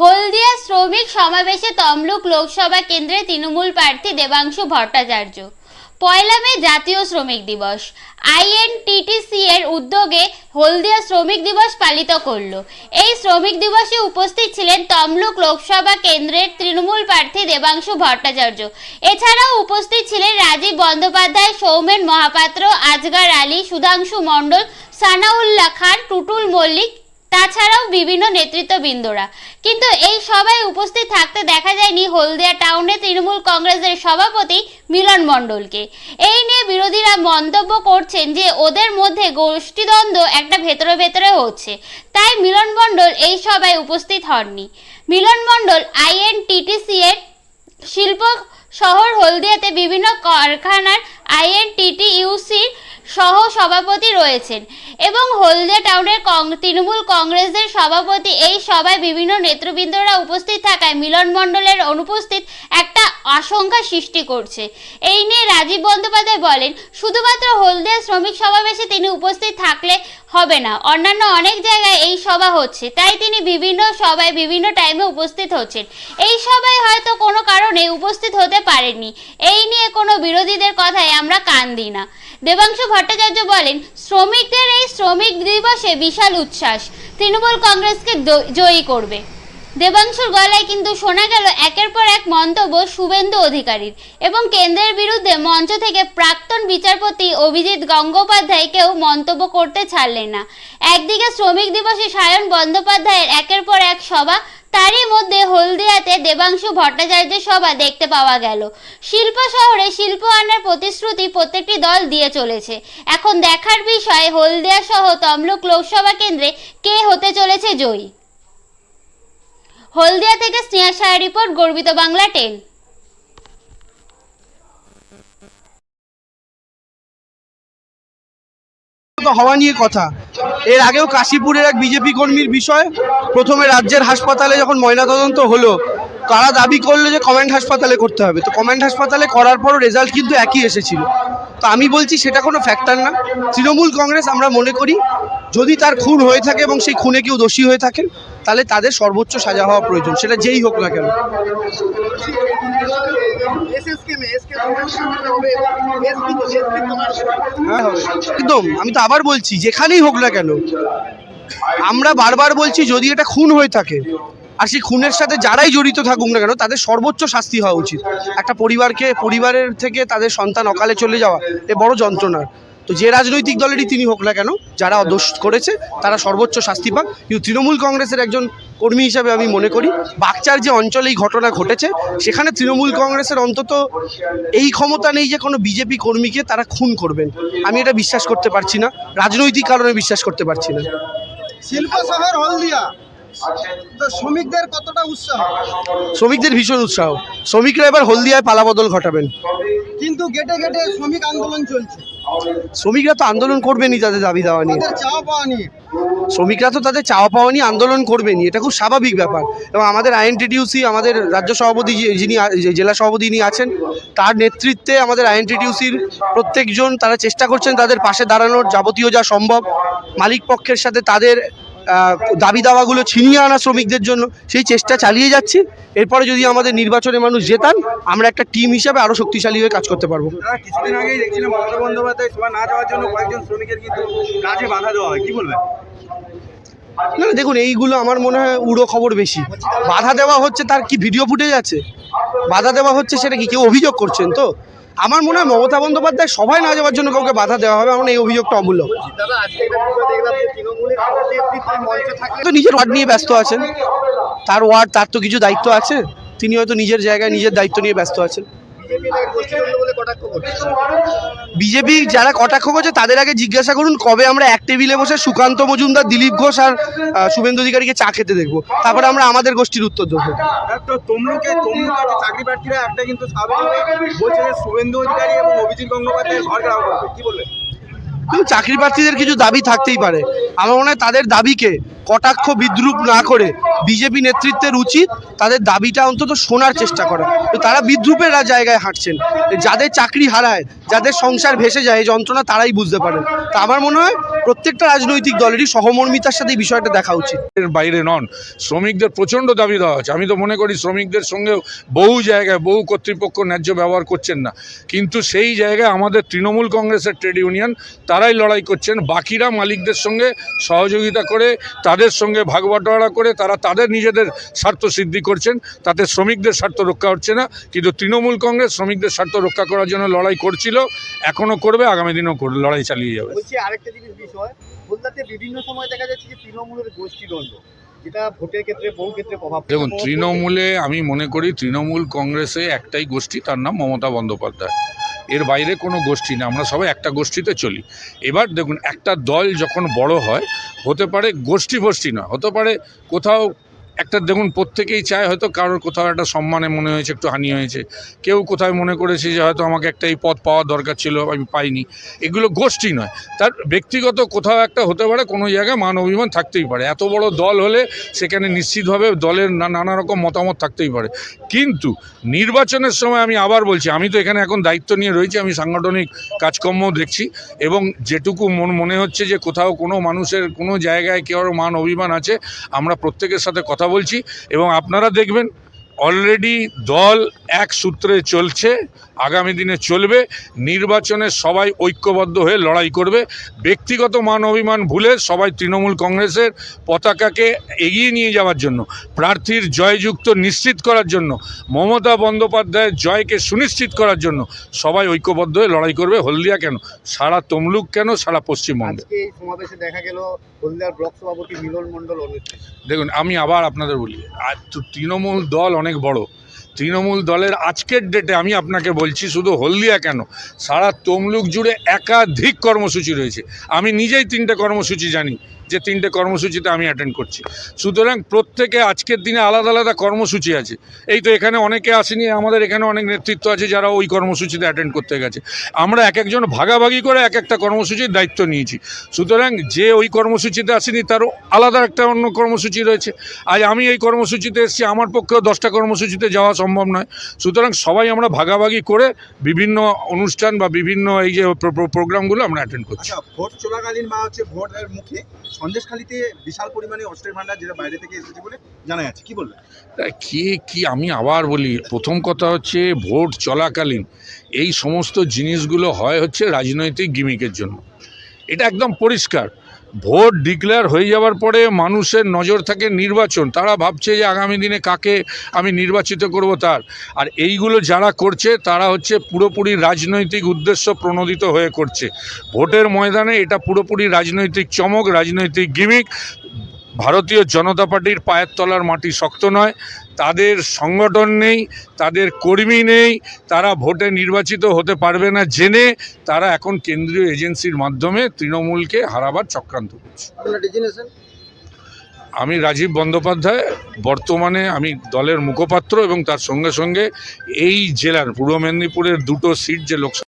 হলদিয়া শ্রমিক সমাবেশে তমলুক লোকসভা কেন্দ্রে তৃণমূল প্রার্থী দেবাংশু ভট্টাচার্য। পয়লা মে জাতীয় শ্রমিক দিবস। আইএনটিটিসি এর উদ্যোগে হলদিয়া শ্রমিক দিবস পালিত করল। এই শ্রমিক দিবসে উপস্থিত ছিলেন তমলুক লোকসভা কেন্দ্রের তৃণমূল প্রার্থী দেবাংশু ভট্টাচার্য। এছাড়াও উপস্থিত ছিলেন রাজীব বন্দ্যোপাধ্যায়, সৌমেন মহাপাত্র, আজগার আলী, সুধাংশু মণ্ডল, সানাউল্লাহ খান, টুটুল মল্লিক তাছাড়াও বিভিন্ন নেতৃত্ববৃন্দরা। কিন্তু এই সভায় উপস্থিত থাকতে দেখা যায়নি হলদিয়া টাউনে তৃণমূল কংগ্রেসের সভাপতি মিলন মণ্ডলকে। এই নিয়ে বিরোধীরা মন্তব্য করছেন যে ওদের মধ্যে গোষ্ঠীদ্বন্দ্ব একটা ভেতরে ভেতরে হচ্ছে। তাই মিলন মণ্ডল এই সভায় উপস্থিত হননি। মিলন মণ্ডল আইএনটিটিসি এর শিল্প শহর হলদিয়াতে বিভিন্ন কারখানার আইএনটিটিইউসির সহ সভাপতি রয়েছেন এবং হলদিয়া টাউনের তৃণমূল কংগ্রেসের সভাপতি। এই সভায় বিভিন্ন নেতৃবৃন্দরা উপস্থিত থাকায় মিলন মণ্ডলের অনুপস্থিত একটা আশঙ্কা সৃষ্টি করছে। এই নিয়ে রাজীব বন্দ্যোপাধ্যায় বলেন, শুধুমাত্র হলদিয়া শ্রমিক সমাবেশে তিনি উপস্থিত থাকলে হবে না। অন্যান্য অনেক জায়গায় এই সভা হচ্ছে। তাই তিনি বিভিন্ন সভায় বিভিন্ন টাইমে উপস্থিত হচ্ছেন। এই সভায় হয়তো কোনো কারণে উপস্থিত হতে পারেননি। এই নিয়ে কোনো বিরোধীদের কথায় আমরা কান দিই না। দেবাংশু ভট্টাচার্য বলেন, শ্রমিকদের এই শ্রমিক দিবসে বিশাল উচ্ছ্বাস। তৃণমূল কংগ্রেসকে জয়ী করবে। দেবাংশুর গলায় কিন্তু শোনা গেল একের পর এক মন্তব্য শুভেন্দু অধিকারীর এবং কেন্দ্রের বিরুদ্ধে মঞ্চ থেকে প্রাক্তন বিচারপতি অভিজিৎ গঙ্গোপাধ্যায় কেউ মন্তব্য করতে ছাড়লেন না। একদিকে শ্রমিক দিবসে সায়ন বন্দ্যোপাধ্যায়ের একের পর এক সভা তারই মধ্যে হলদিয়াতে দেবাংশু ভট্টাচার্যের সভা দেখতে পাওয়া গেল। শিল্প শহরে শিল্প আনার প্রতিশ্রুতি প্রত্যেকটি দল দিয়ে চলেছে। এখন দেখার বিষয়, হলদিয়া সহ তমলুক লোকসভা কেন্দ্রে কে হতে চলেছে জয়ী? হলদিয়া থেকে স্নেহা সাহা রিপোর্ট, গর্বিত বাংলা টেন। হওয়া নিয়ে কথা। এর আগেও কাশীপুরের এক বিজেপি কর্মীর বিষয় প্রথমে রাজ্যের হাসপাতালে যখন ময়নাতদন্ত হলো, তারা দাবি করল যে কমেন্ট হাসপাতালে করতে হবে। তো কমেন্ট হাসপাতালে করার পরও রেজাল্ট কিন্তু একই এসেছিল। তো আমি বলছি সেটা কোনো ফ্যাক্টর না। তৃণমূল কংগ্রেস আমরা মনে করি, যদি তার খুন হয়ে থাকে এবং সেই খুনে কেউ দোষী হয়ে থাকেন, তাহলে তাদের সর্বোচ্চ সাজা হওয়া প্রয়োজন। সেটা যেই হোক না কেন। একদম, আমি তো আবার বলছি, যেখানেই হোক না কেন, আমরা বারবার বলছি যদি এটা খুন হয়ে থাকে, আর সেই খুনের সাথে যারাই জড়িত থাকুক না কেন, তাদের সর্বোচ্চ শাস্তি হওয়া উচিত। একটা পরিবারকে, পরিবারের থেকে তাদের সন্তান অকালে চলে যাওয়া, এ বড় যন্ত্রণার তো যে রাজনৈতিক দলেরই তিনি হোক না কেন, যারা দোষ করেছে, তারা সর্বোচ্চ শাস্তি পাক। কিন্তু তৃণমূল কংগ্রেসের একজন কর্মী হিসাবে আমি মনে করি। বাগচার যে অঞ্চলে এই ঘটনা ঘটেছে সেখানে তৃণমূল কংগ্রেসের অন্তত এই ক্ষমতা নেই যে কোনো বিজেপি কর্মীকে তারা খুন করবেন। আমি এটা বিশ্বাস করতে পারছি না। রাজনৈতিক কারণে বিশ্বাস করতে পারছি না। শিল্প শহর হলদিয়া শ্রমিকদের কতটা উৎসাহ? শ্রমিকদের ভীষণ উৎসাহ। শ্রমিকরা এবার হলদিয়ায় পালাবদল ঘটাবেন। কিন্তু গেটে গেটে শ্রমিক আন্দোলন চলছে। শ্রমিকরা তো আন্দোলন করবেনি তাদের দাবি দেওয়া নিয়ে। শ্রমিকরা তো তাদের চাওয়া পাওয়া নিয়ে আন্দোলন করবেনি এটা খুব স্বাভাবিক ব্যাপার। এবং আমাদের আইএনটিটিউসি আমাদের রাজ্য সভাপতি যিনি জেলা সভাপতি যিনি আছেন তার নেতৃত্বে আমাদের আইএনটিটিউসির প্রত্যেকজন তারা চেষ্টা করছেন তাদের পাশে দাঁড়ানোর যাবতীয় যা সম্ভব। মালিক পক্ষের সাথে তাদের দাবি দাওয়াগুলো ছিনিয়ে আনা শ্রমিকদের জন্য সেই চেষ্টা চালিয়ে যাচ্ছি। এরপরে যদি আমাদের নির্বাচনে মানুষ জেতান আমরা একটা টিম হিসাবে আরও শক্তিশালী হয়ে কাজ করতে পারব। কিছুদিন আগেই দেখছিলাম মমতা বন্দ্যোপাধ্যায় সভা না যাওয়ার জন্য কয়েকজন শ্রমিকের কিন্তু কাজে বাধা দেওয়া হয়। কি বলবেন? না না দেখুন এইগুলো আমার মনে হয় উড়ো খবর বেশি। বাধা দেওয়া হচ্ছে তার কি ভিডিও ফুটেজ আছে? বাধা দেওয়া হচ্ছে সেটা কি কেউ অভিযোগ করছেন তো? আমার মনে হয় মমতা বন্দ্যোপাধ্যায় সবাই না যাওয়ার জন্য কাউকে বাধা দেওয়া হবে আমার এই অভিযোগটা অমূল্য। তো নিজের ওয়ার্ড নিয়ে ব্যস্ত আছেন। তার ওয়ার্ড তার তো কিছু দায়িত্ব আছে। তিনি হয়তো নিজের জায়গায় নিজের দায়িত্ব নিয়ে ব্যস্ত আছেন। বিজেপি যারা কটাক্ষ করছে তাদের আগে জিজ্ঞাসা করুন কবে আমরা এক টেবিলে বসে সুকান্ত মজুমদার দিলীপ ঘোষ আর শুভেন্দু অধিকারীকে চা খেতে দেখব। তারপরে আমরা আমাদের গোষ্ঠীর উত্তর দেবো। তমলুকে তমলুকে যে চাকরি প্রার্থীরা একটা কিন্তু স্বাভাবিকভাবে বলছে শুভেন্দু অধিকারী এবং অভিজিৎ গঙ্গোপাধ্যায়ের ঘর কি বলবেন কিন্তু চাকরি প্রার্থীদের কিছু দাবি থাকতেই পারে। আমার মনে হয় তাদের দাবিকে কটাক্ষ বিদ্রুপ না করে বিজেপি নেতৃত্বের উচিত তাদের দাবিটা অন্তত শোনার চেষ্টা করা। তো তারা বিদ্রুপের জায়গায় হাঁটছেন। যাদের চাকরি হারায়, যাদের সংসার ভেসে যায় এই যন্ত্রণা তারাই বুঝতে পারে তা আমার মনে হয় প্রত্যেকটা রাজনৈতিক দলেরই সহমর্মিতার সাথে এই বিষয়টা দেখা উচিত। এর বাইরে নন শ্রমিকদের প্রচণ্ড দাবি দেওয়া আছে আমি তো মনে করি শ্রমিকদের সঙ্গে বহু জায়গায় বহু কর্তৃপক্ষ ন্যায্য ব্যবহার করছেন না। কিন্তু সেই জায়গায় আমাদের তৃণমূল কংগ্রেসের ট্রেড ইউনিয়ন তারাই লড়াই করছেন। বাকিরা মালিকদের সঙ্গে সহযোগিতা করে তাদের সঙ্গে ভাগ বাটোয়ারা করে তারা তাদের নিজেদের স্বার্থ সিদ্ধি করছেন। তাতে শ্রমিকদের স্বার্থ রক্ষা হচ্ছে না। কিন্তু তৃণমূল কংগ্রেস শ্রমিকদের স্বার্থ রক্ষা করার জন্য লড়াই করছিল এখনও করবে আগামী দিনেও লড়াই চালিয়ে যাবে। আরেকটা জিনিস বিষয় বলতে বিভিন্ন সময় দেখা যাচ্ছে যে তৃণমূলের গোষ্ঠীদ্বন্দ্ব দেখুন, তৃণমূলে আমি মনে করি তৃণমূল কংগ্রেসে একটাই গোষ্ঠী, তার নাম মমতা বন্দ্যোপাধ্যায়। এর বাইরে কোনো গোষ্ঠী না, আমরা সবাই একটা গোষ্ঠীতে চলি। এবার দেখুন, একটা দল যখন বড় হয়, হতে পারে গোষ্ঠী ফোষ্ঠী না হতে পারে কোথাও একটা দেখুন, প্রত্যেকেই চায় হয়তো কারোর কোথাও একটা সম্মানে মনে হয়েছে, একটু হানি হয়েছে। কেউ কোথায় মনে করেছে যে হয়তো আমাকে একটা এই পদ পাওয়ার দরকার ছিল, আমি পাইনি। এগুলো গোষ্ঠী নয়। তার ব্যক্তিগত কোথাও একটা হতে পারে, কোনো জায়গায় মান অভিমান থাকতেই পারে। এত বড় দল হলে সেখানে নিশ্চিতভাবে দলের নানা রকম মতামত থাকতেই পারে। কিন্তু নির্বাচনের সময় আমি আবার বলছি, আমি তো এখানে এখন দায়িত্ব নিয়ে রয়েছি, আমি সাংগঠনিক কাজকর্ম দেখছি এবং যেটুকু মন, মনে হচ্ছে যে কোথাও কোনো মানুষের কোনো জায়গায় কেউ মান অভিমান আছে, আমরা প্রত্যেকের সাথে কথা বলছি এবং আপনারা দেখবেন অলরেডি দল এক সূত্রে চলছে আগামী দিনে চলবে নির্বাচনে সবাই ঐক্যবদ্ধ হয়ে লড়াই করবে। ব্যক্তিগত মান অভিমান ভুলে সবাই তৃণমূল কংগ্রেসের পতাকাকে এগিয়ে নিয়ে যাওয়ার জন্য প্রার্থীর জয়যুক্ত নিশ্চিত করার জন্য মমতা বন্দ্যোপাধ্যায়ের জয়কে সুনিশ্চিত করার জন্য সবাই ঐক্যবদ্ধ হয়ে লড়াই করবে। হলদিয়া কেন? সারা তমলুক কেন? সারা পশ্চিমবঙ্গে। সমাবেশে দেখা গেল হলদিয়ার ব্লক সভাপতি মিলন মণ্ডল দেখুন আমি আবার আপনাদের বলি আর তো তৃণমূল দল অনেক বড় তৃণমূল দলের আজকের ডেটে আমি আপনাকে বলছি, শুধু হলদিয়া কেন? সারা তমলুক জুড়ে একাধিক কর্মসূচি রয়েছে। আমি নিজেই তিনটে কর্মসূচি জানি। যে তিনটে কর্মসূচিতে আমি অ্যাটেন্ড করছি। সুতরাং প্রত্যেকে আজকের দিনে আলাদা আলাদা কর্মসূচি আছে। এই তো এখানে অনেকে আসেনি, আমাদের এখানে অনেক নেতৃত্ব আছে যারা ওই কর্মসূচিতে অ্যাটেন্ড করতে গেছে। আমরা এক একজন ভাগাভাগি করে এক একটা কর্মসূচির দায়িত্ব নিয়েছি। সুতরাং যে ওই কর্মসূচিতে আসেনি তারও আলাদা একটা অন্য কর্মসূচি রয়েছে। আজ আমি এই কর্মসূচিতে এসেছি, আমার পক্ষেও দশটা কর্মসূচিতে যাওয়া সম্ভব নয়। সুতরাং সবাই আমরা ভাগাভাগি করে বিভিন্ন অনুষ্ঠান বা বিভিন্ন এই যে প্রো- প্রো- প্রোগ্রামগুলো আমরা অ্যাটেন্ড করছি। আচ্ছা ভোট চলাকালীন বা হচ্ছে ভোটের মুখে সন্দেশখালিতে বিশাল পরিমাণে অস্ত্রের ভান্ডার যেটা বাইরে থেকে এসেছে বলে জানা যাচ্ছে। কি বলবেন কি কে, কি আমি আবার বলি, প্রথম কথা হচ্ছে ভোট চলাকালীন এই সমস্ত জিনিসগুলো হয় হচ্ছে রাজনৈতিক গিমিকের জন্য। এটা একদম পরিষ্কার। ভোট ডিক্লেয়ার হয়ে যাওয়ার পরে মানুষের নজর থাকে নির্বাচন। তারা ভাবছে যে আগামী দিনে কাকে আমি নির্বাচিত করব তার। আর এইগুলো যারা করছে, তারা হচ্ছে পুরোপুরি রাজনৈতিক উদ্দেশ্য প্রণোদিত হয়ে করছে। ভোটের ময়দানে এটা পুরোপুরি রাজনৈতিক চমক, রাজনৈতিক গিমিক। ভারতীয় জনতা পার্টির পায়ের তলার মাটি শক্ত নয়। তাদের সংগঠন নেই তাদের কর্মী নেই তারা ভোটে নির্বাচিত হতে পারবে না জেনে তারা এখন কেন্দ্রীয় এজেন্সির মাধ্যমে তৃণমূলকে হারাবার চক্রান্ত করছে। আমি রাজীব বন্দ্যোপাধ্যায় বর্তমানে আমি দলের মুখপাত্র এবং তার সঙ্গে সঙ্গে এই জেলার পূর্ব মেদিনীপুরের দুটো সিট যে লোকসভা